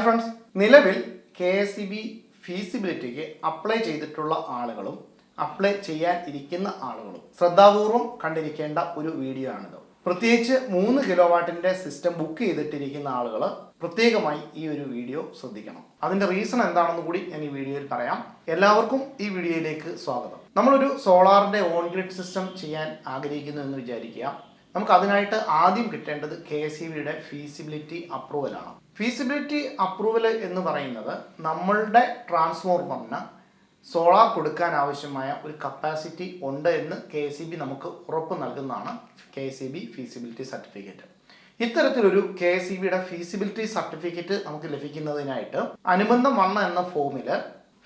Friends നിലവിൽ K S E B ഫീസിബിലിറ്റിക്ക് apply ചെയ്തിട്ടുള്ള ആളുകളും അപ്ലൈ ചെയ്യാൻ ഇരിക്കുന്ന ആളുകളും ശ്രദ്ധാപൂർവം കണ്ടിരിക്കേണ്ട ഒരു വീഡിയോ ആണിത്. പ്രത്യേകിച്ച് മൂന്ന് കിലോ വാട്ടിന്റെ സിസ്റ്റം ബുക്ക് ചെയ്തിട്ടിരിക്കുന്ന ആളുകൾ പ്രത്യേകമായി ഈ ഒരു വീഡിയോ ശ്രദ്ധിക്കണം. അതിന്റെ റീസൺ എന്താണെന്ന് കൂടി ഞാൻ ഈ വീഡിയോയിൽ പറയാം. എല്ലാവർക്കും ഈ വീഡിയോയിലേക്ക് സ്വാഗതം. നമ്മളൊരു സോളാറിന്റെ ഓൺ ഗ്രിഡ് സിസ്റ്റം ചെയ്യാൻ ആഗ്രഹിക്കുന്നു എന്ന് വിചാരിക്കുക. നമുക്ക് അതിനായിട്ട് ആദ്യം കിട്ടേണ്ടത് കെ എസ് ഇ ബിയുടെ ഫീസിബിലിറ്റി അപ്രൂവലാണ് ഫീസിബിലിറ്റി അപ്രൂവൽ എന്ന് പറയുന്നത് നമ്മളുടെ ട്രാൻസ്ഫോർമറിന് സോളാർ കൊടുക്കാൻ ആവശ്യമായ ഒരു കപ്പാസിറ്റി ഉണ്ട് എന്ന് കെ ഇ ബി നമുക്ക് ഉറപ്പ് നൽകുന്നതാണ് K E B feasibility certificate ഇത്തരത്തിലൊരു കെ ഇ ബിയുടെ ഫീസിബിലിറ്റി സർട്ടിഫിക്കറ്റ് നമുക്ക് ലഭിക്കുന്നതിനായിട്ട് അനുബന്ധം വണ്ണ എന്ന ഫോമിൽ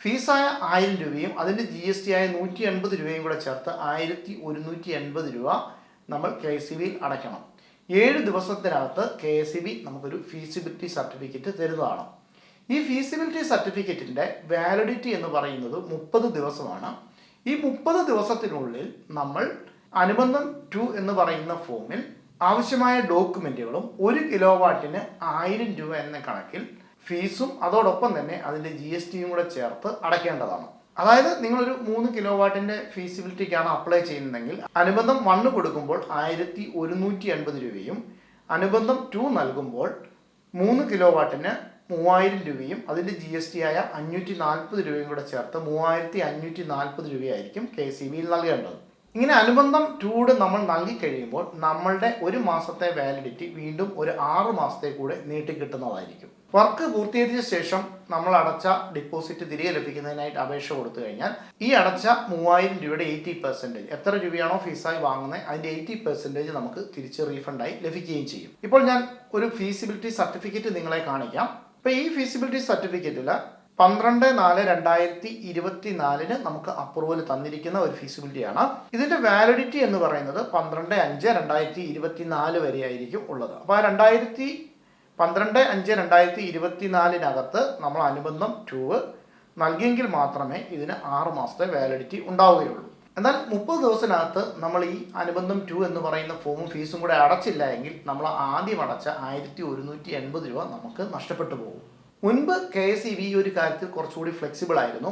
ഫീസായ ആയിരം രൂപയും അതിന്റെ ജി എസ് ടി ആയ നൂറ്റി എൺപത് രൂപയും കൂടെ ചേർത്ത് ആയിരത്തി ഒരുന്നൂറ്റി എൺപത് രൂപ നമ്മൾ കെ എസ് ബിയിൽ അടയ്ക്കണം. ഏഴ് ദിവസത്തിനകത്ത് കെ എസ് ബി നമുക്കൊരു ഫീസിബിലിറ്റി സർട്ടിഫിക്കറ്റ് തരുന്നതാണ്. ഈ ഫീസിബിലിറ്റി സർട്ടിഫിക്കറ്റിന്റെ വാലിഡിറ്റി എന്ന് പറയുന്നത് മുപ്പത് ദിവസമാണ്. ഈ മുപ്പത് ദിവസത്തിനുള്ളിൽ നമ്മൾ അനുബന്ധം ടു എന്ന് പറയുന്ന ഫോമിൽ ആവശ്യമായ ഡോക്യുമെന്റുകളും ഒരു കിലോ വാട്ടിന് ആയിരം രൂപ എന്ന കണക്കിൽ ഫീസും അതോടൊപ്പം തന്നെ അതിന്റെ ജി എസ് ടിയും കൂടെ ചേർത്ത് അടയ്ക്കേണ്ടതാണ്. അതായത് നിങ്ങളൊരു മൂന്ന് കിലോ വാട്ടിന്റെ ഫീസിബിലിറ്റിക്കാണ് അപ്ലൈ ചെയ്യുന്നതെങ്കിൽ അനുബന്ധം വണ്ണ് കൊടുക്കുമ്പോൾ ആയിരത്തി ഒരുന്നൂറ്റി എൺപത് രൂപയും അനുബന്ധം ടു നൽകുമ്പോൾ മൂന്ന് കിലോ വാട്ടിന് മൂവായിരം രൂപയും അതിന്റെ ജി എസ് ടി ആയ അഞ്ഞൂറ്റി നാൽപ്പത് രൂപയും കൂടെ ചേർത്ത് മൂവായിരത്തി അഞ്ഞൂറ്റി നാൽപ്പത് രൂപയായിരിക്കും കെ സി ബിയിൽ നൽകേണ്ടത്. ഇങ്ങനെ അനുബന്ധം ടൂഡ് നമ്മൾ നൽകി കഴിയുമ്പോൾ നമ്മളുടെ ഒരു മാസത്തെ വാലിഡിറ്റി വീണ്ടും ഒരു ആറ് മാസത്തെ കൂടെ നീട്ടിക്കിട്ടുന്നതായിരിക്കും വർക്ക് പൂർത്തീകരിച്ച ശേഷം നമ്മൾ അടച്ച ഡിപ്പോസിറ്റ് തിരികെ ലഭിക്കുന്നതിനായിട്ട് അപേക്ഷ കൊടുത്തു കഴിഞ്ഞാൽ ഈ അടച്ച മൂവായിരം രൂപയുടെ എയ്റ്റി പെർസെന്റേജ് എത്ര രൂപയാണോ ഫീസായി വാങ്ങുന്നത് അതിന്റെ എയ്റ്റി പെർസെന്റേജ് നമുക്ക് തിരിച്ച് റീഫണ്ടായി ലഭിക്കുകയും ചെയ്യും. ഇപ്പോൾ ഞാൻ ഒരു ഫീസിബിലിറ്റി സർട്ടിഫിക്കറ്റ് നിങ്ങളെ കാണിക്കാം. അപ്പോൾ ഈ ഫീസിബിലിറ്റി സർട്ടിഫിക്കറ്റിൽ പന്ത്രണ്ട് നാല് രണ്ടായിരത്തി ഇരുപത്തി നാലിന് നമുക്ക് അപ്രൂവൽ തന്നിരിക്കുന്ന ഒരു ഫീസിബിലിറ്റിയാണ് ഇതിന്റെ വാലിഡിറ്റി എന്ന് പറയുന്നത് പന്ത്രണ്ട് അഞ്ച് രണ്ടായിരത്തി ഇരുപത്തി നാല് വരെ ആയിരിക്കും ഉള്ളത്. അപ്പോൾ ആ രണ്ടായിരത്തി പന്ത്രണ്ട് അഞ്ച് രണ്ടായിരത്തി ഇരുപത്തി നാലിനകത്ത് നമ്മൾ അനുബന്ധം ടൂവ് നൽകിയെങ്കിൽ മാത്രമേ ഇതിന് ആറ് മാസത്തെ വാലിഡിറ്റി ഉണ്ടാവുകയുള്ളൂ. എന്നാൽ മുപ്പത് ദിവസത്തിനകത്ത് നമ്മൾ ഈ അനുബന്ധം ടു എന്ന് പറയുന്ന ഫോമും ഫീസും കൂടെ അടച്ചില്ല എങ്കിൽ നമ്മൾ ആദ്യം അടച്ച ആയിരത്തി ഒരുന്നൂറ്റി എൺപത് രൂപ നമുക്ക് നഷ്ടപ്പെട്ടു പോകും. മുൻപ് കെ എസ് ഇ ബി ഈ ഒരു കാര്യത്തിൽ കുറച്ചുകൂടി ഫ്ലെക്സിബിൾ ആയിരുന്നു.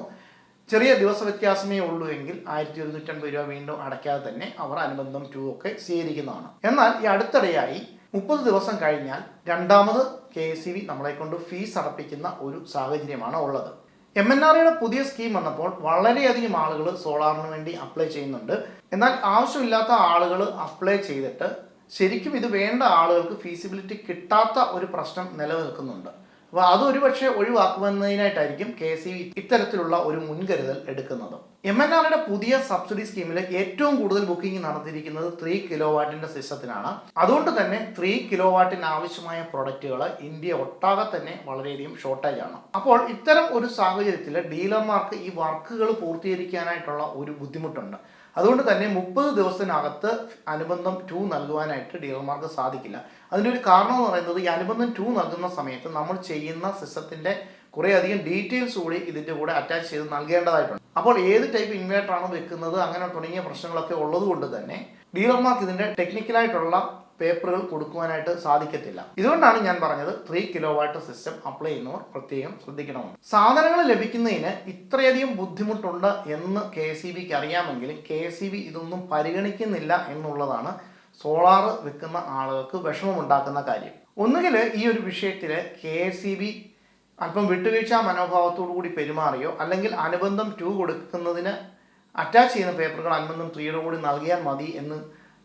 ചെറിയ ദിവസ വ്യത്യാസമേ ഉള്ളൂ എങ്കിൽ ആയിരത്തി ഒരുന്നൂറ്റമ്പത് രൂപ വീണ്ടും അടയ്ക്കാതെ തന്നെ അവർ അനുബന്ധം ടു ഒക്കെ സ്വീകരിക്കുന്നതാണ്. എന്നാൽ ഈ അടുത്തിടെയായി മുപ്പത് ദിവസം കഴിഞ്ഞാൽ രണ്ടാമത് കെ എസ് ഇ ബി നമ്മളെ കൊണ്ട് ഫീസ് അടപ്പിക്കുന്ന ഒരു സാഹചര്യമാണ് ഉള്ളത്. എം എൻ ആർ പുതിയ സ്കീം വന്നപ്പോൾ വളരെയധികം ആളുകൾ സോളാറിന് വേണ്ടി അപ്ലൈ ചെയ്യുന്നുണ്ട്. എന്നാൽ ആവശ്യമില്ലാത്ത ആളുകൾ അപ്ലൈ ചെയ്തിട്ട് ശരിക്കും ഇത് വേണ്ട ആളുകൾക്ക് ഫീസിബിലിറ്റി കിട്ടാത്ത ഒരു പ്രശ്നം നിലനിൽക്കുന്നുണ്ട്. അപ്പോൾ അത് ഒരുപക്ഷെ ഒഴിവാക്കുമെന്നതിനായിട്ടായിരിക്കും കെ ഇ ഇത്തരത്തിലുള്ള ഒരു മുൻകരുതൽ എടുക്കുന്നത്. എം എൻ ആറുടെ പുതിയ സബ്സിഡി സ്കീമിൽ ഏറ്റവും കൂടുതൽ ബുക്കിംഗ് നടത്തിയിരിക്കുന്നത് ത്രീ കിലോ വാട്ടിന്റെ സിസ്റ്റത്തിനാണ്. അതുകൊണ്ട് തന്നെ ത്രീ കിലോ വാട്ടിന് ആവശ്യമായ പ്രൊഡക്റ്റുകൾ ഇന്ത്യ ഒട്ടാകെ തന്നെ വളരെയധികം ഷോർട്ടേജ് ആണ് അപ്പോൾ ഇത്തരം ഒരു സാഹചര്യത്തിൽ ഡീലർമാർക്ക് ഈ വർക്കുകൾ പൂർത്തീകരിക്കാനായിട്ടുള്ള ഒരു ബുദ്ധിമുട്ടുണ്ട്. അതുകൊണ്ട് തന്നെ മുപ്പത് ദിവസത്തിനകത്ത് അനുബന്ധം ടു നൽകുവാനായിട്ട് ഡീലർമാർക്ക് സാധിക്കില്ല. അതിന്റെ ഒരു കാരണം എന്ന് പറയുന്നത് ഈ അനുബന്ധം ടു നൽകുന്ന സമയത്ത് നമ്മൾ ചെയ്യുന്ന സിസ്റ്റത്തിന്റെ കുറേയധികം ഡീറ്റെയിൽസ് കൂടി ഇതിന്റെ കൂടെ അറ്റാച്ച് ചെയ്ത് നൽകേണ്ടതായിട്ടുണ്ട്. അപ്പോൾ ഏത് ടൈപ്പ് ഇൻവേർട്ടറാണ് വെക്കുന്നത് അങ്ങനെ തുടങ്ങിയ പ്രശ്നങ്ങളൊക്കെ ഉള്ളത് കൊണ്ട് തന്നെ ഡീലർമാർക്ക് ഇതിന്റെ ടെക്നിക്കലായിട്ടുള്ള പേപ്പറുകൾ കൊടുക്കുവാനായിട്ട് സാധിക്കത്തില്ല. ഇതുകൊണ്ടാണ് ഞാൻ പറഞ്ഞത് three kilowatt system apply ചെയ്യുന്നവർ പ്രത്യേകം ശ്രദ്ധിക്കണമെന്ന്. സാധനങ്ങൾ ലഭിക്കുന്നതിന് ഇത്രയധികം ബുദ്ധിമുട്ടുണ്ട് എന്ന് കെ സി ബിക്ക് അറിയാമെങ്കിലും കെ സി ബി ഇതൊന്നും പരിഗണിക്കുന്നില്ല എന്നുള്ളതാണ് സോളാർ വിൽക്കുന്ന ആളുകൾക്ക് വിഷമമുണ്ടാക്കുന്ന കാര്യം. ഒന്നുകിൽ ഈ ഒരു വിഷയത്തിൽ കെ സി ബി അല്പം വിട്ടുവീഴ്ച മനോഭാവത്തോടു കൂടി പെരുമാറിയോ അല്ലെങ്കിൽ അനുബന്ധം ടു കൊടുക്കുന്നതിന് അറ്റാച്ച് ചെയ്യുന്ന പേപ്പറുകൾ അനുബന്ധം ത്രീയുടെ കൂടി നൽകിയാൽ മതി എന്ന്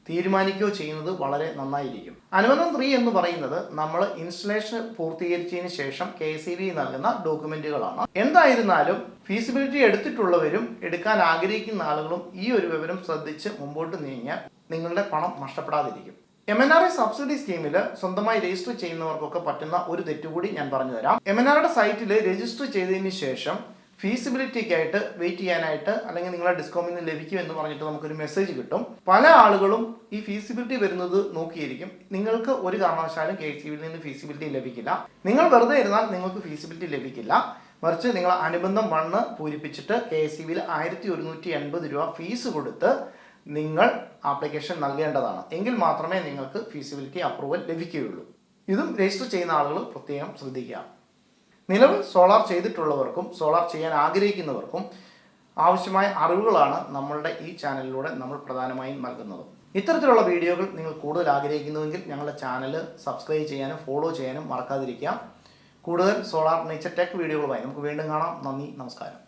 തീരുമാനിക്കുകയോ ചെയ്യുന്നത് വളരെ നന്നായിരിക്കും. അനുബന്ധം ത്രീ എന്ന് പറയുന്നത് നമ്മൾ ഇൻസ്റ്റലേഷൻ പൂർത്തീകരിച്ചതിന് ശേഷം കെ സി ബി നൽകുന്ന ഡോക്യുമെന്റുകളാണ് എന്തായിരുന്നാലും ഫീസിബിലിറ്റി എടുത്തിട്ടുള്ളവരും എടുക്കാൻ ആഗ്രഹിക്കുന്ന ആളുകളും ഈ ഒരു വിവരം ശ്രദ്ധിച്ച് മുമ്പോട്ട് നീങ്ങിയാൽ നിങ്ങളുടെ പണം നഷ്ടപ്പെടാതിരിക്കും. M N R I subsidy സ്കീമിൽ സ്വന്തമായി രജിസ്റ്റർ ചെയ്യുന്നവർക്കൊക്കെ പറ്റുന്ന ഒരു തെറ്റുകൂടി ഞാൻ പറഞ്ഞുതരാം. എം എൻ ആറുടെ സൈറ്റിൽ രജിസ്റ്റർ ചെയ്തതിന് ശേഷം ഫീസിബിലിറ്റിക്കായിട്ട് വെയിറ്റ് ചെയ്യാനായിട്ട് അല്ലെങ്കിൽ നിങ്ങളെ ഡിസ്കൗണ്ടിൽ നിന്ന് ലഭിക്കും എന്ന് പറഞ്ഞിട്ട് നമുക്കൊരു മെസ്സേജ് കിട്ടും. പല ആളുകളും ഈ ഫീസിബിലിറ്റി വരുന്നത് നോക്കിയിരിക്കും. നിങ്ങൾക്ക് ഒരു കാരണവശാലും കെ സി നിന്ന് ഫീസിബിലിറ്റി ലഭിക്കില്ല. നിങ്ങൾ വെറുതെ ഇരുന്നാൽ നിങ്ങൾക്ക് ഫീസിബിലിറ്റി ലഭിക്കില്ല. മറിച്ച് നിങ്ങൾ അനുബന്ധം വണ്ണ് പൂരിപ്പിച്ചിട്ട് കെ സി ആയിരത്തി ഒരുന്നൂറ്റി എൺപത് രൂപ ഫീസ് കൊടുത്ത് നിങ്ങൾ ആപ്ലിക്കേഷൻ നൽകേണ്ടതാണ്. എങ്കിൽ മാത്രമേ നിങ്ങൾക്ക് ഫീസിബിലിറ്റി അപ്രൂവൽ ലഭിക്കുകയുള്ളൂ. ഇതും രജിസ്റ്റർ ചെയ്യുന്ന ആളുകൾ പ്രത്യേകം ശ്രദ്ധിക്കുക. നിലവിൽ സോളാർ ചെയ്തിട്ടുള്ളവർക്കും സോളാർ ചെയ്യാൻ ആഗ്രഹിക്കുന്നവർക്കും ആവശ്യമായ അറിവുകളാണ് നമ്മളുടെ ഈ ചാനലിലൂടെ നമ്മൾ പ്രധാനമായും നൽകുന്നത്. ഇത്തരത്തിലുള്ള വീഡിയോകൾ നിങ്ങൾ കൂടുതൽ ആഗ്രഹിക്കുന്നുവെങ്കിൽ ഞങ്ങളുടെ ചാനൽ സബ്സ്ക്രൈബ് ചെയ്യാനും ഫോളോ ചെയ്യാനും മറക്കാതിരിക്കുക കൂടുതൽ സോളാർ നേച്ചർ ടെക് വീഡിയോകളുമായി നമുക്ക് വീണ്ടും കാണാം. നന്ദി നമസ്കാരം.